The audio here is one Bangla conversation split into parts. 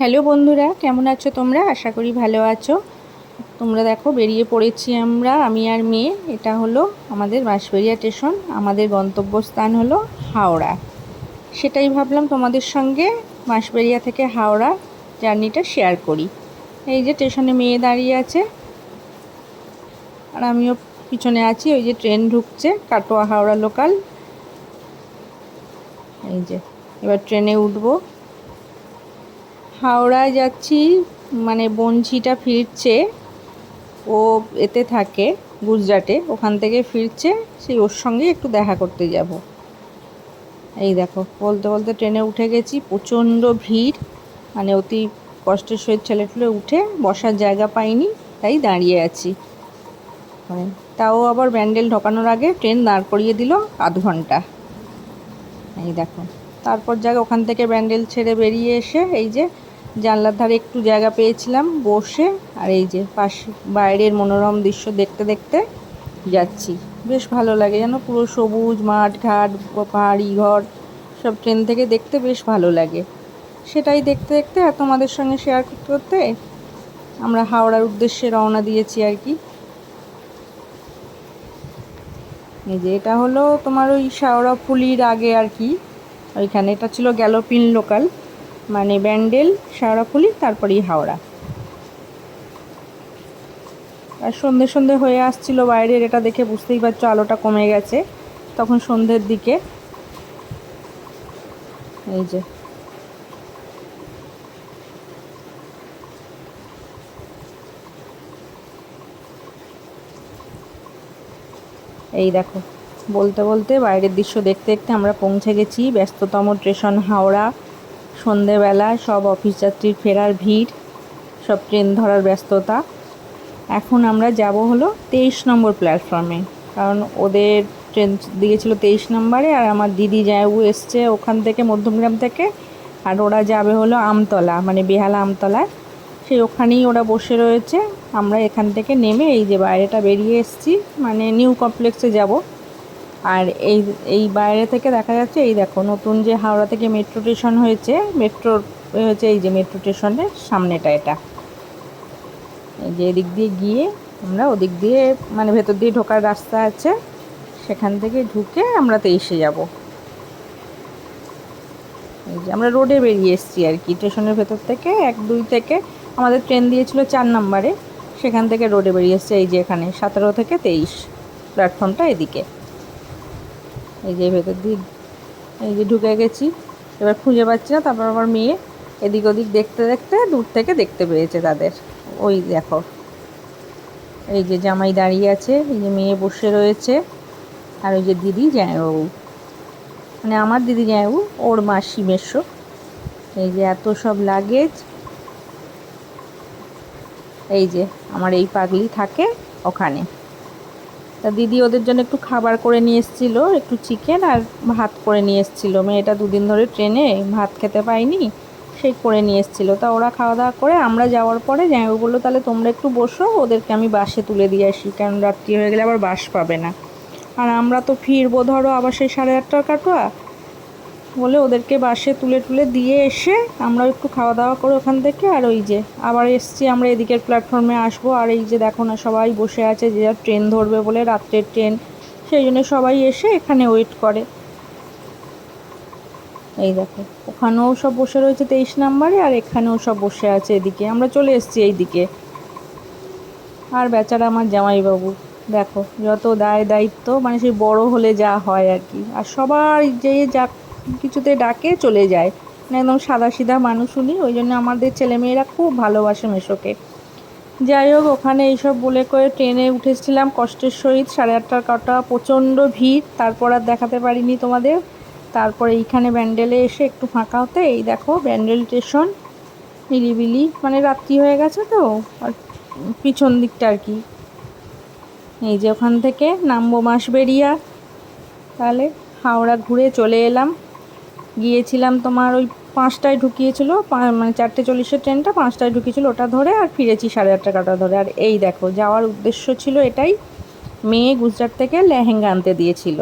হ্যালো বন্ধুরা, কেমন আছো তোমরা? আশা করি ভালো আছো। তোমরা দেখো, বেরিয়ে পড়েছি আমরা, আমি আর মেয়ে। এটা হলো আমাদের বাঁশবেরিয়া স্টেশন, আমাদের গন্তব্যস্থান হলো হাওড়া। সেটাই ভাবলাম তোমাদের সঙ্গে বাঁশবেরিয়া থেকে হাওড়া জার্নিটা শেয়ার করি। এই যে স্টেশনে মেয়ে দাঁড়িয়ে আছে, আর আমিও পিছনে আছি, ওই যে ট্রেন ঢুকছে, কাটোয়া হাওড়া লোকাল। এই যে, এবার ট্রেনে উঠবো। হাওড়ায় যাচ্ছি মানে বঞ্চিটা ফিরছে, ও এতে থাকে গুজরাটে, ওখান থেকে ফিরছে, সেই ওর সঙ্গে একটু দেখা করতে যাব। এই দেখো, বলতে বলতে ট্রেনে উঠে গেছি, প্রচণ্ড ভিড় মানে অতি কষ্টের সহিত ছেলে ঠেলে উঠে বসার জায়গা পাইনি, তাই দাঁড়িয়ে আছি। মানে তাও আবার ব্যান্ডেল ঢোকানোর আগে ট্রেন দাঁড় করিয়ে দিল আধ ঘণ্টা। এই দেখো, তারপর জায়গা ওখান থেকে ব্যান্ডেল ছেড়ে বেরিয়ে এসে এই যে জানলার ধারে একটু জায়গা পেয়েছিলাম বসে, আর এই যে পাশ বাইরের মনোরম দৃশ্য দেখতে দেখতে যাচ্ছি। বেশ ভালো লাগে যেন পুরো সবুজ মাঠ, ঘাট, পাহাড়ি ঘর, সব ট্রেন থেকে দেখতে বেশ ভালো লাগে। সেটাই দেখতে দেখতে আর তোমাদের সঙ্গে শেয়ার করতে করতে আমরা হাওড়ার উদ্দেশ্যে রওনা দিয়েছি আর কি। এই যে এটা হলো তোমার ওই শাওড়া ফুলির আগে আর কি, ওইখানে এটা ছিল গ্যালোপিন লোকাল। মানে ব্যান্ডেল শেওড়াফুলি তারপরেই হাওড়া। আর সন্ধে সন্ধে হয়ে আসছিল বাইরের, এটা দেখে বুঝতেই পারছ আলোটা কমে গেছে। তখন সন্ধ্যের দিকে। এই যে। এই দেখো, বলতে বলতে বাইরের দৃশ্য দেখতে দেখতে আমরা পৌঁছে গেছি ব্যস্ততম স্টেশন হাওড়া। সন্ধেবেলা সব অফিস যাত্রীর ফেরার ভিড়, সব ট্রেন ধরার ব্যস্ততা। এখন আমরা যাব হলো তেইশ নম্বর প্ল্যাটফর্মে কারণ ওদের ট্রেন দিয়েছিল তেইশ নম্বরে আর আমার দিদি জায়ু এসছে ওখান থেকে, মধ্যমগ্রাম থেকে, আর ওরা যাবে হলো আমতলা মানে বেহালা আমতলায়। সেই ওখানেই ওরা বসে রয়েছে। আমরা এখান থেকে নেমে এই যে বাইরেটা বেরিয়ে এসছি মানে নিউ কমপ্লেক্সে যাব। আর এই এই বাইরে থেকে দেখা যাচ্ছে, এই দেখো, নতুন যে হাওড়া থেকে মেট্রো স্টেশন হয়েছে, মেট্রো হয়েছে এই যে মেট্রো স্টেশনের সামনেটা এটা। এই যে এদিক দিয়ে গিয়ে আমরা ওদিক দিয়ে মানে ভেতর দিয়ে ঢোকার রাস্তা আছে, সেখান থেকে ঢুকে আমরা তেইশে যাব। এই যে আমরা রোডে বেরিয়ে এসেছি আর কি, স্টেশনের ভেতর থেকে, এক, দুই থেকে, আমাদের ট্রেন দিয়েছিল চার নম্বরে, সেখান থেকে রোডে বেরিয়ে এসছে, এই যে এখানে, সতেরো থেকে তেইশ প্ল্যাটফর্মটা এদিকে। এই যে ভেতর দিক, এই যে ঢুকে গেছি। এবার খুঁজে পাচ্ছি না, তারপর আমার মেয়ে এদিক ওদিক দেখতে দেখতে দূর থেকে দেখতে পেয়েছে তাদের। ওই দেখো। এই যে জামাই দাঁড়িয়ে আছে, এই যে মেয়ে বসে রয়েছে, আর ওই যে দিদি জামাইবাবু। মানে আমার দিদি জামাইবাবু, ওর মা মেশো এই যে এত সব লাগেজ। এই যে আমার এই পাগলি থাকে ওখানে। তা দিদি ওদের জন্য একটু খাবার করে নিয়ে এসেছিল, একটু চিকেন আর ভাত করে নিয়ে এসেছিল। মেয়েটা দুদিন ধরে ট্রেনে ভাত খেতে পাইনি সেই করে নিয়ে এসেছিল। তা ওরা খাওয়া দাওয়া করে আমরা যাওয়ার পরে জামাইবাবু বলল, তাহলে তোমরা একটু বসো, ওদেরকে আমি বাসে তুলে দিয়ে আসি, কারণ রাত্রি হয়ে গেলে আবার বাস পাবে না। আর আমরা তো ফিরবো, ধরো আবার সেই সাড়ে আটটার কাটোয়া বলে ওদেরকে বাসে তুলে তুলে দিয়ে এসে আমরা একটু খাওয়া দাওয়া করে ওখান থেকে আর ওই যে আবার এসছি আমরা এদিকের প্ল্যাটফর্মে আসব। আর এই যে দেখো না, সবাই বসে আছে যে যার ট্রেন ধরবে বলে রাত্রের ট্রেন সেই জন্য সবাই এসে এখানে ওয়েট করে। এই দেখো, ওখানেও সব বসে রয়েছে তেইশ নাম্বারে আর এখানেও সব বসে আছে এদিকে। আমরা চলে এসছি এইদিকে। আর বেচারা আমার জামাইবাবু, দেখো যত দায় দায়িত্ব মানে সেই বড় হলে যা হয় আর কি। আর সবাই যে যা কিছুতে ডাকে চলে যায়। একদম সাদা সিধা মানুষ উনি, ওই জন্য আমাদের ছেলেমেয়েরা খুব ভালোবাসে মেশোকে। যাই হোক, ওখানে এইসব বলে করে ট্রেনে উঠেছিলাম, কষ্টের সহিত সাড়ে আটটার কাটা, প্রচণ্ড ভিড়, তারপর আর দেখাতে পারিনি তোমাদের। তারপরে এইখানে ব্যান্ডেলে এসে একটু ফাঁকা হতে, এই দেখো ব্যান্ডেল স্টেশন, নিরিবিলি মানে রাত্রি হয়ে গেছে তো, আর পিছন দিকটা আর কি। এই যে ওখান থেকে নামবো বেরিয়া তাহলে হাওড়া ঘুরে চলে এলাম। গিয়েছিলাম তোমার ওই পাঁচটায় ঢুকিয়েছিল মানে চারটে চল্লিশের ট্রেনটা পাঁচটায় ঢুকিয়েছিল ওটা ধরে আর ফিরেছি সাড়ে আটটা কাটা ধরে। আর এই দেখো, যাওয়ার উদ্দেশ্য ছিল এটাই, মেয়ে গুজরাট থেকে লেহেঙ্গা আনতে দিয়েছিল।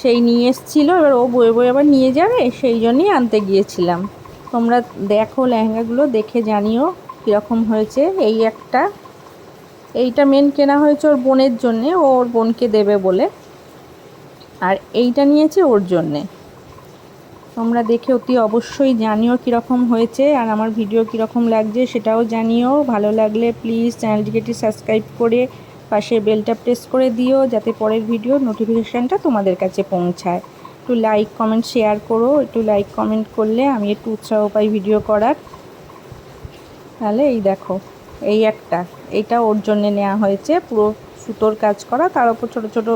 সেই নিয়ে এসেছিল, এবার ও বয়ে বয়ে আবার নিয়ে যাবে, সেই জন্যই আনতে গিয়েছিলাম। তোমরা দেখো লেহেঙ্গাগুলো, দেখে জানিও কীরকম হয়েছে। এই একটা, এইটা মেন কেনা হয়েছে ওর বোনের জন্যে ওর বোনকে দেবে বলে। আর এইটা নিয়েছে ওর জন্যে। তোমরা দেখে অতি অবশ্যই জানিও কীরকম হয়েছে আর আমার ভিডিও কীরকম লাগছে সেটাও জানিও। ভালো লাগলে প্লিজ চ্যানেলটিকে একটি সাবস্ক্রাইব করে পাশে বেলটা প্রেস করে দিও যাতে পরের ভিডিও নোটিফিকেশানটা তোমাদের কাছে পৌঁছায়। একটু লাইক কমেন্ট শেয়ার করো। একটু লাইক কমেন্ট করলে আমি একটু উৎসাহ পাই ভিডিও করার। তাহলে এই দেখো, এই একটা এইটা ওর জন্য নেওয়া হয়েছে। পুরো সুতোর কাজ করা, তার উপর ছোটো ছোটো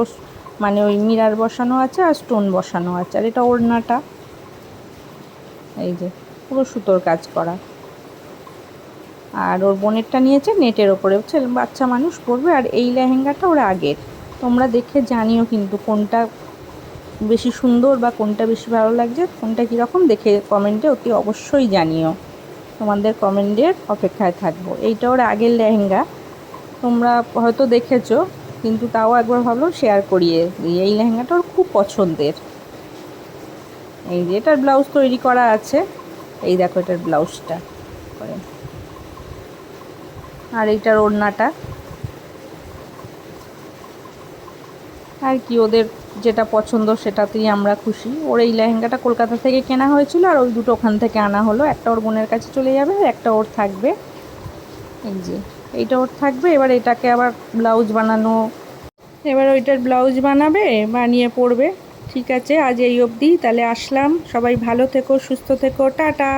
মানে ওই মিরার বসানো আছে আর স্টোন বসানো আছে। আর এটা ওড়নাটা। এই যে, পুরো সুতোর কাজ করা। আর ওর বোনেরটা নিয়েছে নেটের ওপরে। বাচ্চা মানুষ পরবে আর এই লেহেঙ্গাটা ওর আগের। তোমরা দেখে জানিও কিন্তু কোনটা বেশি সুন্দর বা কোনটা বেশি ভালো লাগছে। কোনটা কীরকম দেখে কমেন্টে অতি অবশ্যই জানিও। তোমাদের কমেন্টের অপেক্ষায় থাকব। এইটা ওর আগের লেহেঙ্গা। তোমরা হয়তো দেখেছ, কিন্তু তাও একবার ভাবলো শেয়ার করিয়ে দিই। এই লেহেঙ্গাটা ওর খুব পছন্দের। এই যে, এটার ব্লাউজ তৈরি করা আছে। এই দেখো এটার ব্লাউজটা। করে আর এইটার ওড়নাটা। আর কি, ওদের যেটা পছন্দ সেটাতেই আমরা খুশি। ওর এই লেহেঙ্গাটা কলকাতা থেকে কেনা হয়েছিল আর ওই দুটো ওখান থেকে আনা হলো। একটা ওর বোনের কাছে চলে যাবে, একটা ওর থাকবে। এই যে, এইটা ওর থাকবে। এবার এটাকে আবার ব্লাউজ বানানো। এবার ওইটার ব্লাউজ বানাবে, বানিয়ে পরবে। ঠিক আছে আজ এই অবধি। তাহলে আসলাম। সবাই ভালো থেকো সুস্থ থেকো। টাটা।